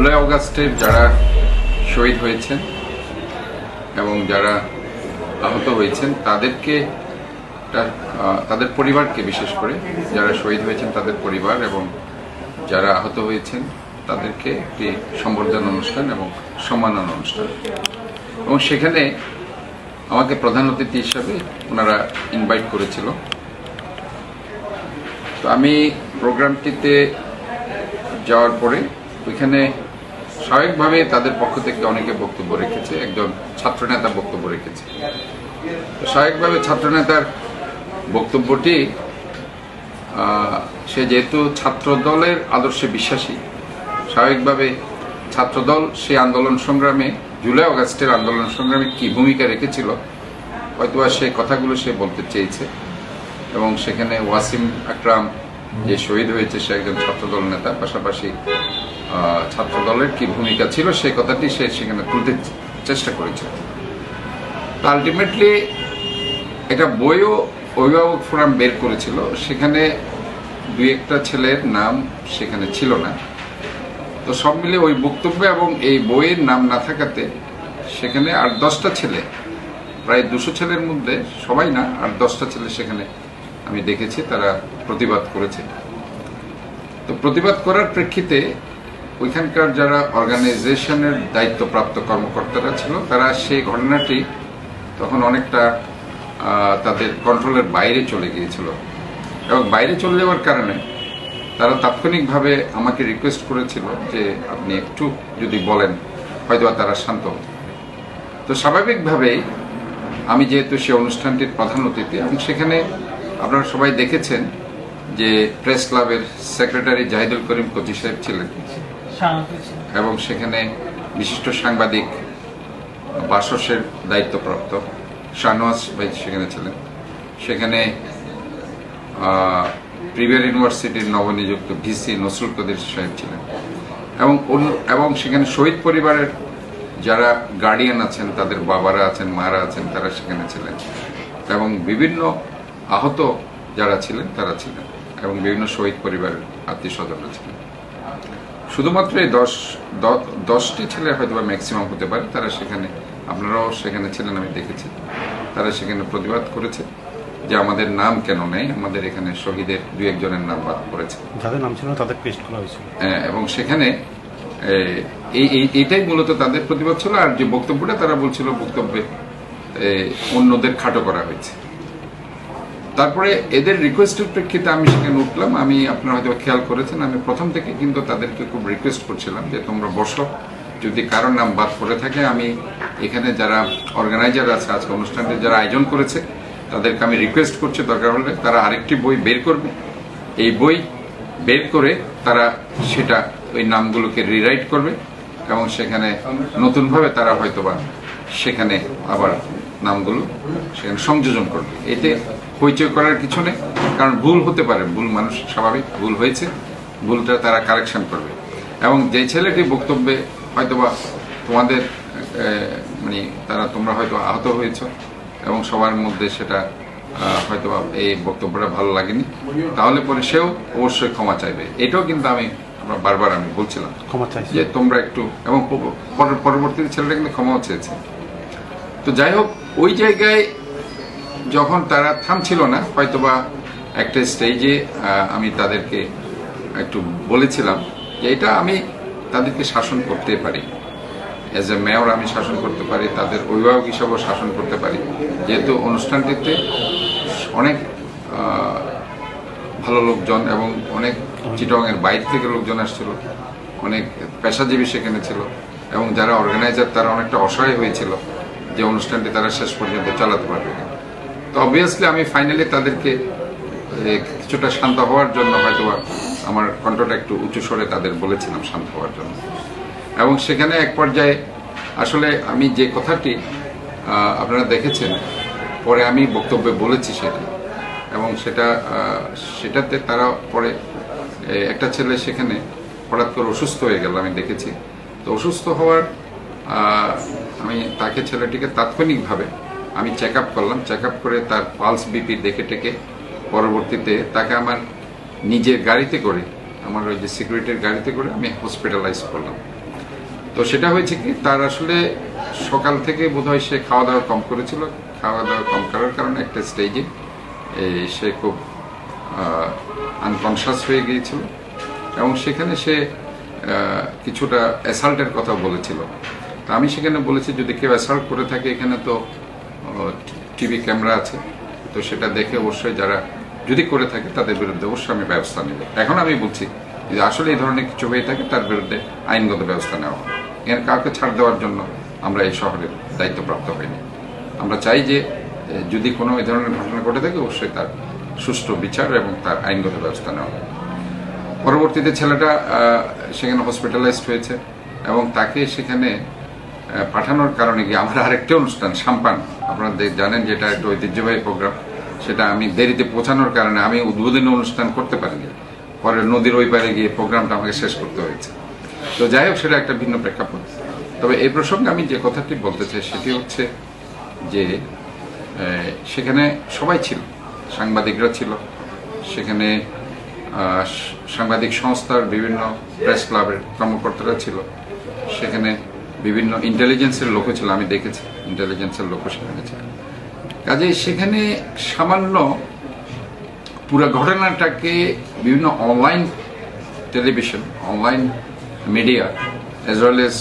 জুলাই অগাস্টের যারা শহীদ হয়েছেন এবং যারা আহত হয়েছেন, তাদেরকে তাদের পরিবারকে বিশেষ করে, যারা শহীদ হয়েছেন তাদের পরিবার এবং যারা আহত হয়েছেন, তাদেরকে একটি সম্বর্ধনা অনুষ্ঠান এবং সম্মাননা অনুষ্ঠান। এবং সেখানে আমাকে প্রধান অতিথি হিসাবে ওনারা ইনভাইট করেছিল। তো আমি প্রোগ্রামটিতে যাওয়ার পরে ওইখানে স্বাভাবিকভাবে তাদের পক্ষ থেকে অনেকে বক্তব্য রেখেছে, একজন ছাত্রনেতা বক্তব্য রেখেছে। স্বাভাবিকভাবে ছাত্রনেতার বক্তব্যটি সে যেহেতু ছাত্র দলের আদর্শে বিশ্বাসী, স্বাভাবিকভাবে ছাত্রদল সেই আন্দোলন সংগ্রামে, জুলাই অগাস্টের আন্দোলন সংগ্রামে কি ভূমিকা রেখেছিল, হয়তোবা সেই কথাগুলো সে বলতে চেয়েছে। এবং সেখানে ওয়াসিম আকরাম যে শহীদ হয়েছে, সে একজন ছাত্রদল নেতা, পাশাপাশি আহ, ছাত্রদলের কি ভূমিকা ছিল সেই কথাটি সে সেখানে তুলতে চেষ্টা করেছে। আলটিমেটলি একটা বইও অভিভাবক ফোরাম বের করেছিল। সেখানে দু একটা ছেলের নাম সেখানে ছিল না। তো সব মিলে ওই বক্তব্য এবং এই বইয়ের নাম না থাকাতে সেখানে আর দশটা ছেলে প্রায় দুশো ছেলের মধ্যে সবাই না আট দশটা ছেলে সেখানে আমি দেখেছি তারা প্রতিবাদ করেছে। তো প্রতিবাদ করার প্রেক্ষিতে ওইখানকার যারা অর্গানাইজেশনের দায়িত্বপ্রাপ্ত কর্মকর্তারা ছিল, তারা সেই ঘটনাটি তখন অনেকটা তাদের কন্ট্রোলের বাইরে চলে গিয়েছিল। এবং বাইরে চলে যাওয়ার কারণে তারা তাৎক্ষণিকভাবে আমাকে রিকোয়েস্ট করেছিল যে আপনি একটু যদি বলেন হয়তো তারা শান্ত হতো তো স্বাভাবিকভাবেই আমি যেহেতু সে অনুষ্ঠানটির প্রধান অতিথি এবং সেখানে আপনারা সবাই দেখেছেন যে প্রেস ক্লাবের সেক্রেটারি জাহিদুল করিম কচি সাহেব ছিলেন। এবং সেখানে বিশিষ্ট সাংবাদিক বাসসের দায়িত্বপ্রাপ্ত শাহনওয়াজ ভাই সেখানে ছিলেন। সেখানে প্রিভিয়ার ইউনিভার্সিটির নবনিযুক্ত ভিসি নসরুল কদির সাহেব ছিলেন। এবং এবং সেখানে শহীদ পরিবারের যারা গার্ডিয়ান আছেন, তাদের বাবারা আছেন, মারা আছেন, তারা সেখানে ছিলেন। এবং বিভিন্ন আহত যারা ছিলেন, তারা ছিলেন। এবং বিভিন্ন শহীদ পরিবারের আত্মীয় স্বজনরা ছিলেন। শুধুমাত্র এই দশ দশটি ছেলে হয়তো বা ম্যাক্সিমাম হতে পারে। তারা সেখানে আপনারাও সেখানে ছিলেন আমি দেখেছি। তারা সেখানে প্রতিবাদ করেছে যে আমাদের নাম কেন নেই? আমাদের এখানে শহীদের দু একজনের নাম বাদ পড়েছে। যাদের নাম ছিল তাদের পেস্ট করা হয়েছিল। হ্যাঁ, এবং সেখানে এ, এই এই- এইটাই মূলত তাদের প্রতিবাদ ছিল। আর যে বক্তব্যটা তারা বলছিল বক্তব্যে অন্যদের খাটো করা হয়েছে। তারপরে এদের রিকোয়েস্টের প্রেক্ষিতে আমি সেখানে উঠলাম। আমি, আপনারা হয়তো খেয়াল করেছেন, আমি প্রথম থেকে কিন্তু তাদেরকে খুব রিকোয়েস্ট করছিলাম যে, তোমরা বসো। যদি কারোর নাম বাদ পড়ে থাকে, আমি এখানে যারা অর্গানাইজার আছে, আজকে অনুষ্ঠানটি যারা আয়োজন করেছে, তাদেরকে আমি রিকোয়েস্ট করছি, দরকার হলে তারা আরেকটি বই বের করবে। এই বই বের করে তারা সেটা, ওই নামগুলোকে রিরাইট করবে এবং সেখানে নতুনভাবে তারা হয়তোবা সেখানে আবার নামগুলো সেখানে সংযোজন করবে। এতে হইচই করার কিছু নেই কারণ ভুল হতে পারে ভুল মানুষ স্বাভাবিক ভুল হয়েছে ভুলটা তারা কারেকশন করবে। এবং যে ছেলেটি বক্তব্যে হয়তোবা তোমাদের মানে তারা তোমরা হয়তো আহত হয়েছ এবং সবার মধ্যে সেটা আহ, হয়তোবা এই বক্তব্যটা ভালো লাগেনি তাহলে পরে সেও অবশ্যই ক্ষমা চাইবে। এটাও কিন্তু আমি আমরা বারবার আমি বলছিলাম। ক্ষমা চাইছি। যে তোমরা একটু এবং প- পর- পরবর্তীতে ছেলেটা কিন্তু ক্ষমাও চেয়েছে। তো যাই হোক ওই জায়গায় যখন তারা থামছিল না, হয়তোবা একটা স্টেজে আমি তাদেরকে একটু বলেছিলাম যে এটা আমি তাদেরকে শাসন করতে পারি অ্যাজ এ মেয়র আমি শাসন করতে পারি, তাদের অভিভাবক হিসাবেও শাসন করতে পারি যেহেতু অনুষ্ঠানটিতে অনেক ভালো লোকজন এবং অনেক চিটংয়ের বাইরে থেকে লোকজন আসছিল, অনেক পেশাজীবী সেখানে ছিল এবং যারা অর্গানাইজার তারা অনেকটা অসহায় হয়েছিল যে অনুষ্ঠানটি তারা শেষ পর্যন্ত চালাতে পারবে। তো অবভিয়াসলি আমি ফাইনালি তাদেরকে কিছুটা শান্ত হওয়ার জন্য হয়তো আমার কণ্ঠটা একটু উঁচু স্বরে তাদের বলেছিলাম শান্ত হওয়ার জন্য। এবং সেখানে এক পর্যায়ে আসলে আমি যে কথাটি আপনারা দেখেছেন, পরে আমি বক্তব্যে বলেছি সেটা। এবং সেটা সেটাতে তারা পরে একটা ছেলে সেখানে হঠাৎ করে অসুস্থ হয়ে গেল, আমি দেখেছি। তো অসুস্থ হওয়ার আমি তাকে ছেলেটিকে তাৎক্ষণিকভাবে আমি চেক করলাম চেক করে তার পালস বিপি দেখে টেকে, পরবর্তীতে তাকে আমার নিজের গাড়িতে করে, আমার ওই যে সিকিউরিটির গাড়িতে করে আমি হসপিটালাইজ করলাম। তো সেটা হয়েছে কি, তার আসলে সকাল থেকে বোধহয় সে খাওয়া দাওয়া কম করেছিল। খাওয়া দাওয়া কম করার কারণে একটা স্টেজে সে খুব আনকনশাস হয়ে গিয়েছিল। এবং সেখানে সে কিছুটা অ্যাসাল্টের কথা বলেছিল। তা আমি সেখানে বলেছি, যদি কেউ অ্যাসাল্ট করে থাকে এখানে তো টিভি ক্যামেরা আছে, তো সেটা দেখে অবশ্যই যারা যদি করে থাকে তাদের বিরুদ্ধে অবশ্যই আমি ব্যবস্থা নেব। এখন আমি বলছি যে আসলে এই ধরনের কিছু হয়ে থাকে তার বিরুদ্ধে আইনগত ব্যবস্থা নেওয়া হবে। এর কাউকে ছাড় দেওয়ার জন্য আমরা এই শহরের দায়িত্বপ্রাপ্ত হইনি। আমরা চাই যে যদি কোনো এই ধরনের ঘটনা ঘটে থাকে অবশ্যই তার সুষ্ঠু বিচার এবং তার আইনগত ব্যবস্থা নেওয়া হবে। পরবর্তীতে ছেলেটা সেখানে হসপিটালাইজড হয়েছে এবং তাকে সেখানে পাঠানোর কারণে গিয়ে আমরা আরেকটি অনুষ্ঠান, সাম্পান। আপনারা জানেন যেটা একটা ঐতিহ্যবাহী প্রোগ্রাম। সেটা আমি দেরিতে পৌঁছানোর কারণে আমি উদ্বোধনী অনুষ্ঠান করতে পারিনি। পরে নদীর ওই পারে গিয়ে প্রোগ্রামটা আমাকে শেষ করতে হয়েছে। তো যাই হোক, সেটা একটা ভিন্ন প্রেক্ষাপট। তবে এই প্রসঙ্গে আমি যে কথাটি বলতে চাই, সেটি হচ্ছে যে সেখানে সবাই ছিল, সাংবাদিকরা ছিল। সেখানে সাংবাদিক সংস্থার বিভিন্ন প্রেস ক্লাবের কর্মকর্তারা ছিল। সেখানে বিভিন্ন ইন্টেলিজেন্সের লোকও ছিল, আমি দেখেছি ইন্টেলিজেন্সের লোকও সেখানে ছিল। কাজে সেখানে সামান্য পুরো ঘটনাটাকে বিভিন্ন online television online media as well as